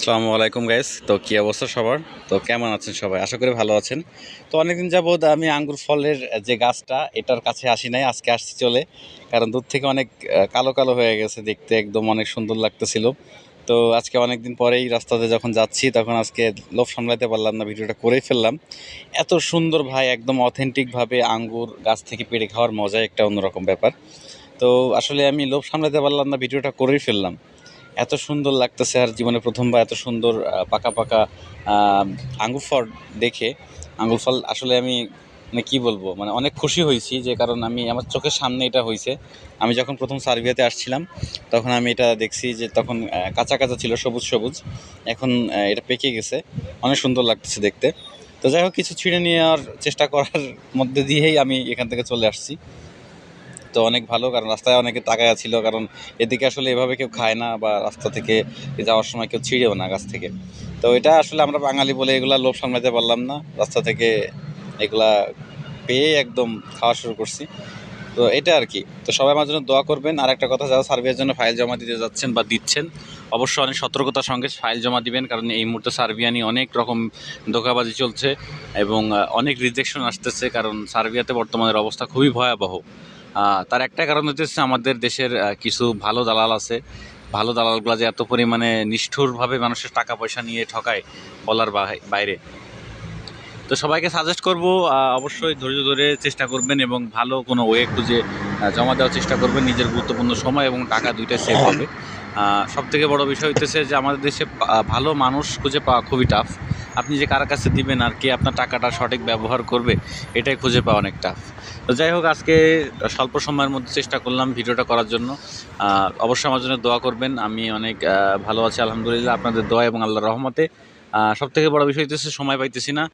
আসসালামু আলাইকুম গাইস তো কী অবস্থা সবার? তো কেমন আছেন সবাই? আশা করি ভালো আছেন। তো অনেকদিন যাবৎ আমি আঙ্গুর ফলের যে গাছটা, এটার কাছে আসি নাই, আজকে আসছি চলে। কারণ দূর থেকে অনেক কালো কালো হয়ে গেছে, দেখতে একদম অনেক সুন্দর লাগতেছিল। তো আজকে অনেক দিন পরেই রাস্তাতে যখন যাচ্ছি, তখন আজকে লোভ সামলাতে পারলাম না, ভিডিওটা করেই ফেললাম। এত সুন্দর ভাই, একদম অথেন্টিকভাবে আঙ্গুর গাছ থেকে পেড়ে খাওয়ার মজাই একটা অন্যরকম ব্যাপার। তো আসলে আমি লোভ সামলাতে পারলাম না, ভিডিওটা করেই ফেললাম। এত সুন্দর লাগতেছে আর জীবনে প্রথমবার এত সুন্দর পাকা পাকা আঙ্গুর ফল দেখে। আঙ্গুর ফল আসলে আমি মানে কী বলব মানে অনেক খুশি হয়েছি যে কারণ আমি, আমার চোখের সামনে এটা হয়েছে। আমি যখন প্রথম সার্বিয়াতে আসছিলাম, তখন আমি এটা দেখছি যে তখন কাঁচা কাঁচা ছিল, সবুজ সবুজ। এখন এটা পেকে গেছে। অনেক সুন্দর লাগতেছে দেখতে। তো যাই হোক, কিছু ছিঁড়ে নেওয়ার চেষ্টা করার মধ্যে দিয়েই আমি এখান থেকে চলে আসছি। তো অনেক ভালো, কারণ রাস্তায় অনেকে তাকায়া ছিল, কারণ এদিকে আসলে এভাবে কেউ খায় না বা রাস্তা থেকে যাওয়ার সময় কেউ ছিঁড়েও না গাছ থেকে। তো এটা আসলে আমরা বাঙালি বলে এগুলা লোভ সামলাতে পারলাম না, রাস্তা থেকে এগুলা পেয়ে একদম খাওয়া শুরু করছি। তো এটা আর কি। তো সবাই আমার জন্য দোয়া করবেন। আর একটা কথা, যারা সার্ভের জন্য ফাইল জমা দিতে যাচ্ছেন বা দিচ্ছেন, অবশ্যই অনেক সতর্কতার সঙ্গে ফাইল জমা দিবেন, কারণ এই মুহূর্তে সার্বিয়া নিয়ে অনেক রকম ধোকাবাজি চলছে এবং অনেক রিজেকশন আসতেছে, কারণ সার্বিয়াতে বর্তমানের অবস্থা খুবই ভয়াবহ। তার একটা কারণ হচ্ছে আমাদের দেশের কিছু ভালো দালাল আছে। ভালো দালালগুলো যে এত পরিমাণে নিষ্ঠুরভাবে মানুষের টাকা পয়সা নিয়ে ঠকায় বলার বাইরে। তো সবাইকে সাজেস্ট করব অবশ্যই ধৈর্য ধরে চেষ্টা করবেন এবং ভালো কোনো ওয়ে খুঁজে জমা দেওয়ার চেষ্টা করবেন নিজের গুরুত্বপূর্ণ সময় এবং টাকা দুইটাই সেভ হবে। সব থেকে বড় বিষয় হচ্ছে যে আমাদের দেশে ভালো মানুষ খুঁজে পাওয়া খুবই টাফ আপনি যে কার কাছে দিবেন আর কে আপনার টাকাটা সঠিক ব্যবহার করবে, এটাই খুঁজে পাওয়া অনেক টাফ তো যাই হোক, আজকে স্বল্প সময়ের মধ্যে চেষ্টা করলাম ভিডিওটা করার জন্য। অবশ্যই আমার জন্য দোয়া করবেন। আমি অনেক ভালো আছি, আলহামদুলিল্লাহ। আপনাদের দোয়া এবং আল্লাহর রহমতে। সবথেকে বড় বিষয় হচ্ছে সময় পাইতেছি না।